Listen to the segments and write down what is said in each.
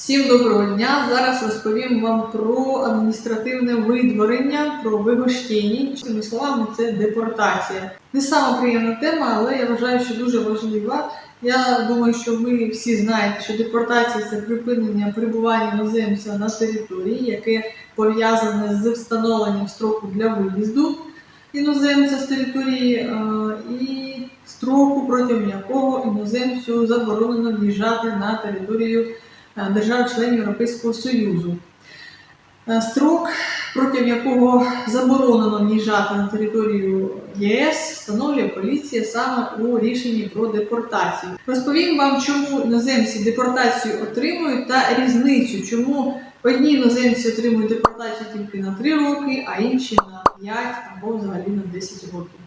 Всім доброго дня! Зараз розповім вам про адміністративне видворення, про вигощення. Цими словами, це депортація. Не сама приємна тема, але я вважаю, що дуже важлива. Я думаю, що ви всі знаєте, що депортація це припинення перебування іноземця на території, яке пов'язане з встановленням строку для виїзду іноземця з території е, і строку, протягом якого іноземцю заборонено в'їжджати на територію держав-членів Європейського Союзу. Е, Строк, протягом якого заборонено в'їжджати на територію ЄС, встановлює поліція саме у рішенні про депортацію. Розповім вам, чому іноземці депортацію отримують та різницю, чому одні іноземці отримують депортацію тільки на 3 роки, а інші на 5 або взагалі на 10 років.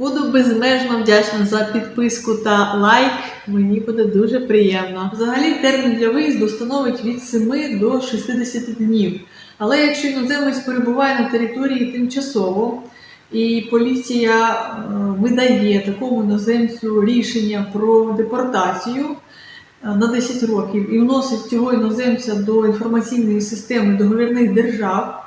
Буду безмежно вдячна за підписку та лайк. Мені буде дуже приємно. Взагалі термін для виїзду становить від 7 до 60 днів. Але якщо іноземець перебуває на території тимчасово, і поліція е, видає такому іноземцю рішення про депортацію е, на 10 років і вносить цього іноземця до інформаційної системи договірних держав,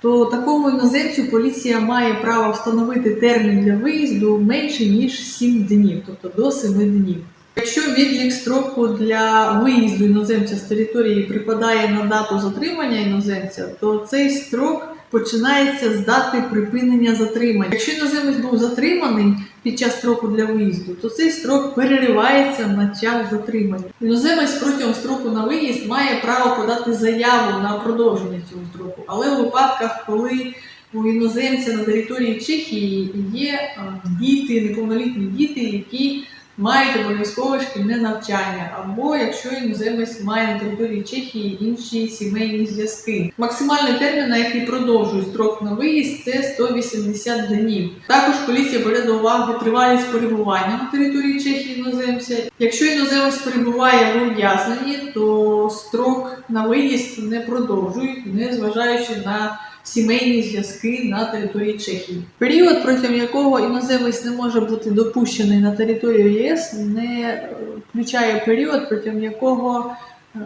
то такому іноземцю поліція має право встановити термін для виїзду менше ніж 7 днів, тобто до 7 днів. Якщо відлік строку для виїзду іноземця з території припадає на дату затримання іноземця, то цей строк починається з дати припинення затримання. Якщо іноземець був затриманий під час строку для виїзду, то цей строк переривається на час затримання. Іноземець протягом строку на виїзд має право подати заяву на продовження цього строку, але у випадках, коли у іноземця на території Чехії є діти, неповнолітні діти, які мають обов'язкове шкільне навчання, або якщо іноземець має на території Чехії інші сімейні зв'язки. Максимальний термін, на який продовжує строк на виїзд, це 180 днів. Також поліція бере до уваги тривалість перебування на території Чехії іноземця. Якщо іноземець перебуває в ув'язненні, то строк на виїзд не продовжують, не зважаючи на сімейні зв'язки на території Чехії. Період, протягом якого іноземець не може бути допущений на територію ЄС, не е, включає період, протягом якого е,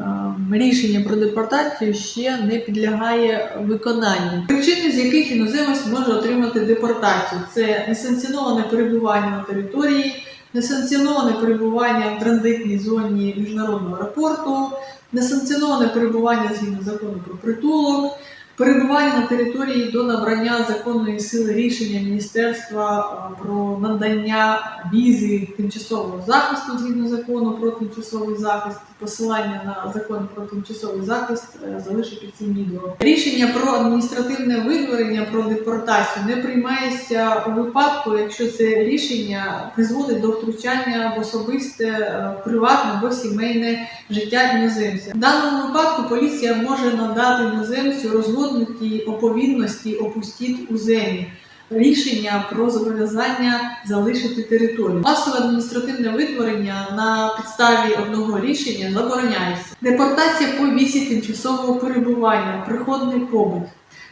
рішення про депортацію ще не підлягає виконанню. Причини, з яких іноземець може отримати депортацію, це несанкціоноване перебування на території, несанкціоноване перебування в транзитній зоні міжнародного аеропорту, несанкціоноване перебування згідно закону про притулок. Перебування на території до набрання законної сили рішення Міністерства е, про надання візи тимчасового захисту згідно закону про тимчасовий захист, посилання на закон про тимчасовий захист е, залишу під цим відео. Рішення про адміністративне видворення про депортацію не приймається у випадку, якщо це рішення призводить до втручання в особисте, е, приватне або сімейне життя іноземця. В даному випадку поліція може надати іноземцю розгорнуті оповідності опустіть у землі. Рішення про зобов'язання залишити територію. Масове адміністративне витворення на підставі одного рішення забороняється. Депортація по вісі тимчасового перебування, приходний побут.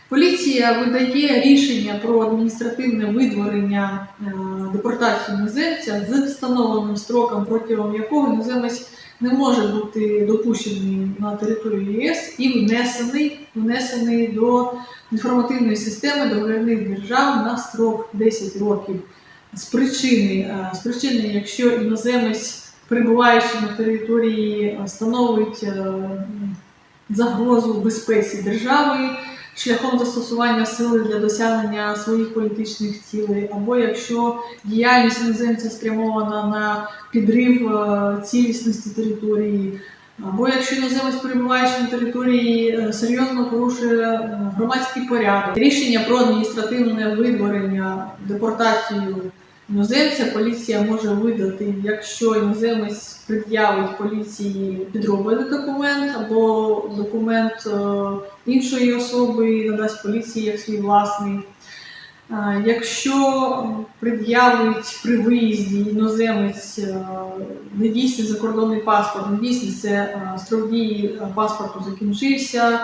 Поліція видає рішення про адміністративне видворення е, депортацію іноземця з встановленим строком, протягом якого іноземець не може бути допущений на територію ЄС і внесений, внесений до інформативної системи договірних держав на строк 10 років. З причини, е, з причини, якщо іноземець, перебуваючи на території, е, становить е, загрозу безпеці держави шляхом застосування сили для досягнення своїх політичних цілей, або якщо діяльність іноземця спрямована на підрив е, цілісності території, або якщо іноземець перебуваючи на території е, серйозно порушує е, громадський порядок, рішення про адміністративне видворення, депортацію іноземця поліція може видати, якщо іноземець пред'явить поліції підроблений документ або документ е, іншої особи і надасть поліції як свій власний. Е, Якщо пред'явить при виїзді іноземець е, недійсний закордонний паспорт, недійсний це строк дії паспорту закінчився,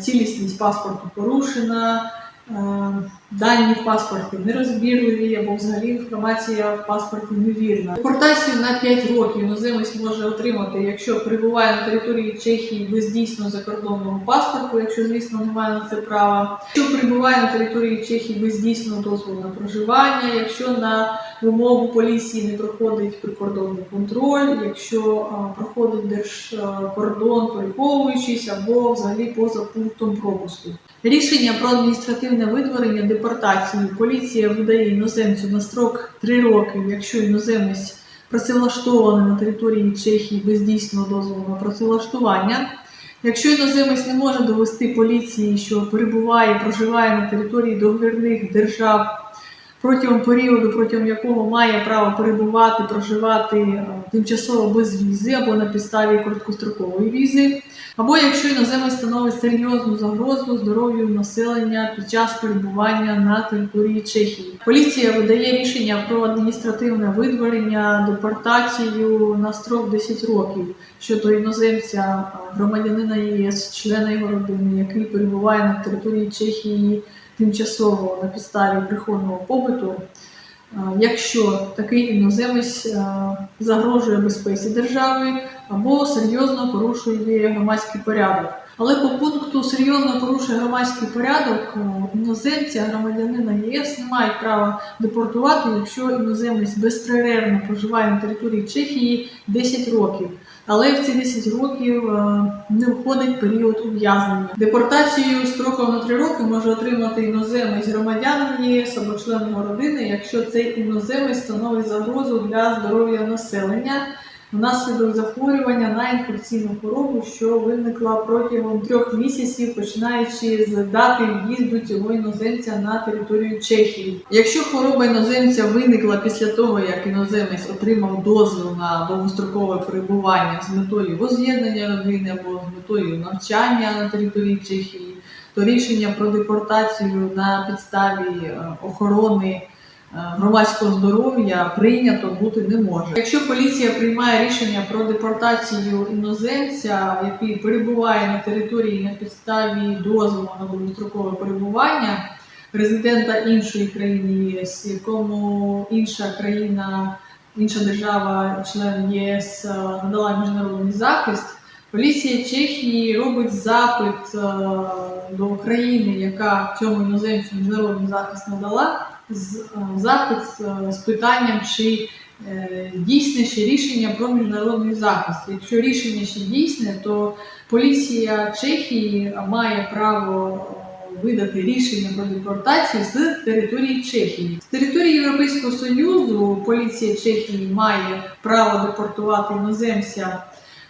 цілісність паспорту порушена, дані в паспорті нерозбірливі або взагалі інформація в паспорті невірна. Депортацію на 5 років іноземець може отримати, якщо перебуває на території Чехії без дійсного закордонного паспорту, якщо звісно немає на це права. Якщо перебуває на території Чехії без дійсного дозволу на проживання, якщо на вимогу поліції не проходить прикордонний контроль, якщо а, проходить держкордон, переховуючись або взагалі поза пунктом пропуску. Рішення про адміністративне видворення депортації поліція видає іноземцю на строк 3 роки, якщо іноземець працевлаштований на території Чехії без дійсного дозволу на працевлаштування. Якщо іноземець не може довести поліції, що перебуває проживає на території договірних держав протягом періоду, протягом якого має право перебувати, проживати е, тимчасово без візи або на підставі короткострокової візи, або якщо іноземець становить серйозну загрозу здоров'ю населення під час перебування на території Чехії. Поліція видає рішення про адміністративне видворення, депортацію на строк 10 років щодо іноземця, е, громадянина ЄС, члена його родини, який перебуває на території Чехії тимчасово на підставі прихованого побуту, якщо такий іноземець загрожує безпеці держави або серйозно порушує громадський порядок. Але по пункту серйозно порушує громадський порядок іноземця, громадянина ЄС не мають права депортувати, якщо іноземець безперервно проживає на території Чехії 10 років. Але в ці 10 років е, не входить період ув'язнення. Депортацію строком на 3 роки може отримати іноземець громадянин ЄС або член його родини, якщо цей іноземець становить загрозу для здоров'я населення внаслідок захворювання на інфекційну хворобу, що виникла протягом трьох місяців, починаючи з дати в'їзду цього іноземця на територію Чехії. Якщо хвороба іноземця виникла після того, як іноземець отримав дозвіл на довгострокове перебування з метою воз'єднання родини або з метою навчання на території Чехії, то рішення про депортацію на підставі е, охорони громадського здоров'я прийнято бути не може. Якщо поліція приймає рішення про депортацію іноземця, який перебуває на території на підставі дозволу на довгострокове перебування резидента іншої країни ЄС, якому інша країна, інша держава, член ЄС е, надала міжнародний захист. Поліція Чехії робить запит е, до України, яка цьому іноземцю міжнародний захист надала, е, запит е, з питанням, чи е, дійсне ще рішення про міжнародний захист. Якщо рішення ще дійсне, то поліція Чехії має право е, видати рішення про депортацію з території Чехії. З території Європейського Союзу поліція Чехії має право депортувати іноземця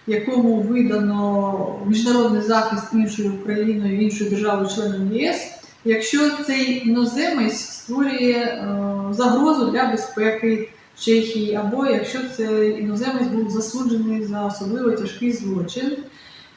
якому видано міжнародний захист іншою країною, іншою державою членом ЄС, якщо цей іноземець створює е, загрозу для безпеки Чехії, або якщо цей іноземець був засуджений за особливо тяжкий злочин.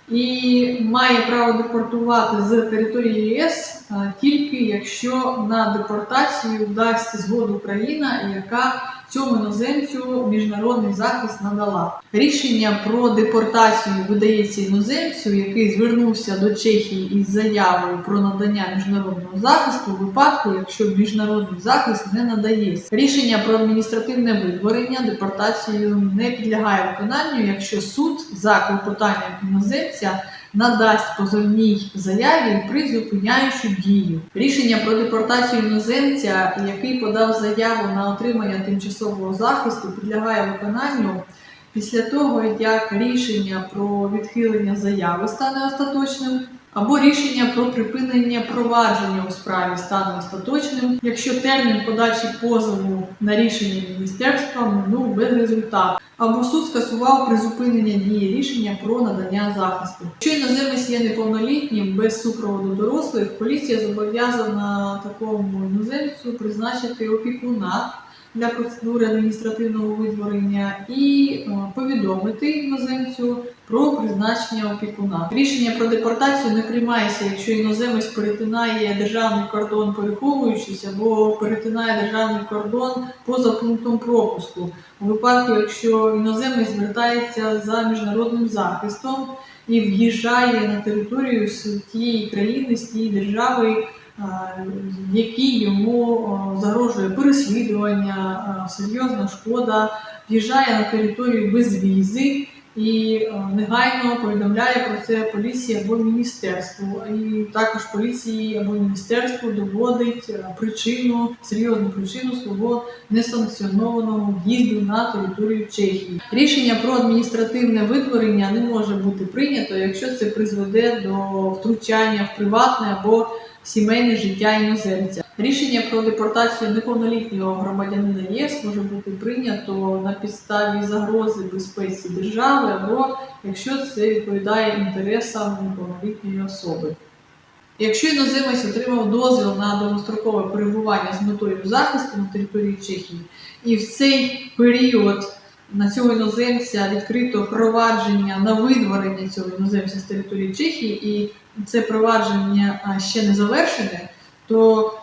І має право депортувати з території ЄС тільки якщо на депортацію дасть згоду Україна, яка цьому іноземцю міжнародний захист надала. Рішення про депортацію видається іноземцю, який звернувся до Чехії із заявою про надання міжнародного захисту у випадку, якщо міжнародний захист не надається. Рішення про адміністративне видворення депортацію не підлягає виконанню, якщо суд за клопотанням іноземця надасть позовній заяві призупиняючу дію. Рішення про депортацію іноземця, який подав заяву на отримання тимчасового захисту, підлягає виконанню після того, як рішення про відхилення заяви стане остаточним. Або рішення про припинення провадження у справі стане остаточним, якщо термін подачі позову на рішення міністерства минув без результату, або суд скасував призупинення дії рішення про надання захисту. Якщо іноземець є неповнолітнім без супроводу дорослих, поліція зобов'язана такому іноземцю призначити опікуна для процедури адміністративного видворення і е, повідомити іноземцю про призначення опікуна. Рішення про депортацію не приймається, якщо іноземець перетинає державний кордон, переховуючись, або перетинає державний кордон поза пунктом пропуску. У випадку, якщо іноземець звертається за міжнародним захистом і в'їжджає на територію тієї країни, з тієї держави, е, який йому загрожує переслідування, е, серйозна шкода, в'їжджає на територію без візи і е, негайно повідомляє про це поліції або міністерству. І також поліції або міністерству доводить причину, серйозну причину свого несанкціонованого в'їзду на територію Чехії. Рішення про адміністративне витворення не може бути прийнято, якщо це призведе до втручання в приватне або сімейне життя іноземця. Рішення про депортацію неповнолітнього громадянина ЄС може бути прийнято на підставі загрози безпеці держави або якщо це відповідає інтересам неповнолітньої особи. Якщо іноземець отримав дозвіл на довгострокове перебування з метою захисту на території Чехії, і в цей період на цього іноземця відкрито провадження на видворення цього іноземця з території Чехії, і це провадження ще не завершене, то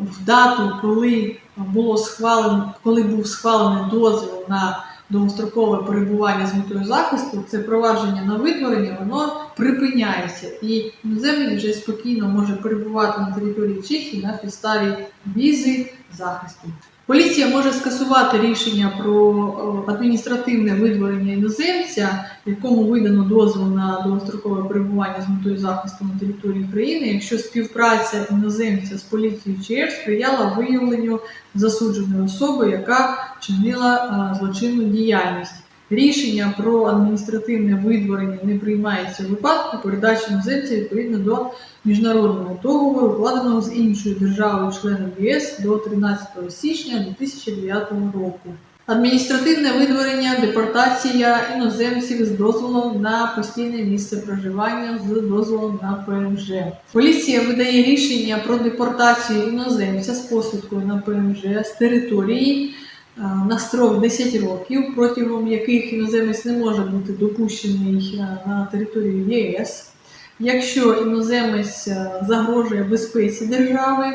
в дату, коли було схвалено, коли був схвалений дозвіл на довгострокове перебування з метою захисту, це провадження на видворення, воно припиняється, і іноземець вже спокійно може перебувати на території Чехії на підставі візи захисту. Поліція може скасувати рішення про адміністративне видворення іноземця, якому видано дозвіл на довгострокове перебування з метою захисту на території України, якщо співпраця іноземця з поліцією ЧР сприяла виявленню засудженої особи, яка чинила злочинну діяльність. Рішення про адміністративне видворення не приймається в випадку передачі іноземця відповідно до міжнародного договору, укладеного з іншою державою членом ЄС до 13 січня 2009 року. Адміністративне видворення, депортація іноземців з дозволом на постійне місце проживання з дозволом на ПМЖ. Поліція видає рішення про депортацію іноземця з посвідкою на ПМЖ з території на строк 10 років, протягом яких іноземець не може бути допущений е, на територію ЄС. Якщо іноземець е, загрожує безпеці держави,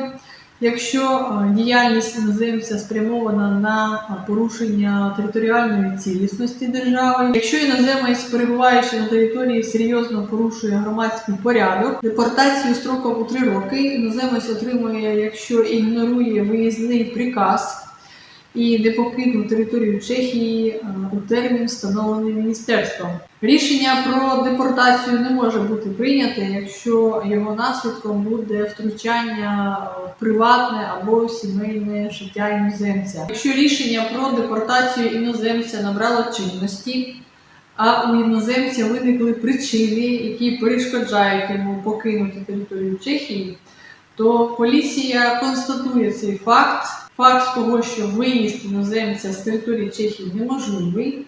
якщо е, діяльність іноземця спрямована на е, порушення територіальної цілісності держави, якщо іноземець, перебуваючи на території, серйозно порушує громадський порядок, депортацію строком у 3 роки іноземець отримує, якщо ігнорує виїзний приказ і не покинув територію Чехії у термін, встановлений міністерством. Рішення про депортацію не може бути прийняте, якщо його наслідком буде втручання в приватне або сімейне життя іноземця. Якщо рішення про депортацію іноземця набрало чинності, а у іноземця виникли причини, які перешкоджають йому покинути територію Чехії, то поліція констатує цей факт. Факт того, що виїзд іноземця з території Чехії неможливий.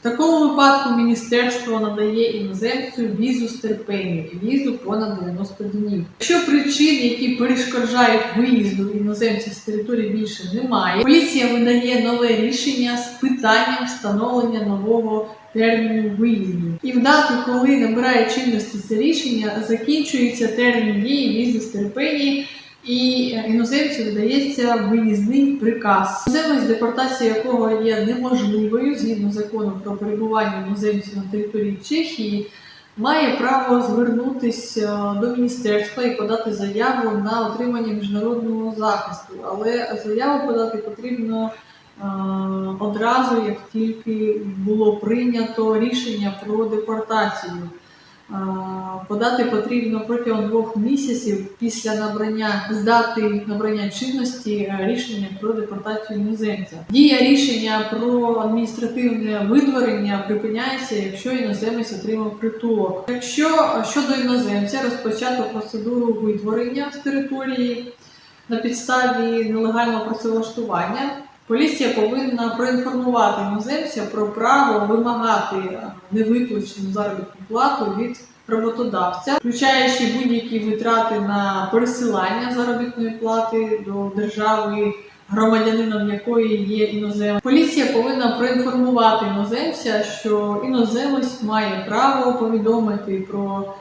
В такому випадку міністерство надає іноземцю візу з терпенням, візу понад 90 днів. Якщо причин, які перешкоджають виїзду іноземця з території більше немає, поліція видає нове рішення з питанням встановлення нового терміну виїзду. І в дату, коли набирає чинності це рішення, закінчується термін дії візи з терпенії, і іноземцю видається виїзний приказ. Іноземець, депортація якого є неможливою згідно закону про перебування іноземців на території Чехії, має право звернутися до міністерства і подати заяву на отримання міжнародного захисту. Але заяву подати потрібно е, одразу, як тільки було прийнято рішення про депортацію. Подати потрібно протягом двох місяців після набрання з дати набрання чинності е, рішення про депортацію іноземця. Дія рішення про адміністративне видворення припиняється, якщо іноземець отримав притулок. Якщо е, щодо іноземця розпочато процедуру видворення з території на підставі нелегального працевлаштування. Поліція повинна проінформувати іноземця про право вимагати невиплачену заробітну плату від роботодавця, включаючи будь-які витрати на пересилання заробітної плати до держави, громадянином якої є іноземець. Поліція повинна проінформувати іноземця, що іноземець має право повідомити про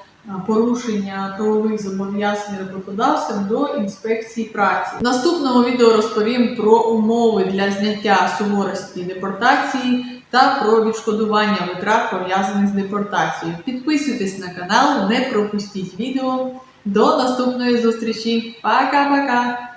порушення правових зобов'язань роботодавцем до інспекції праці. В наступному відео розповім про умови для зняття суворості депортації та про відшкодування витрат пов'язаних з депортацією. Підписуйтесь на канал, не пропустіть відео. До наступної зустрічі. Пока-пока!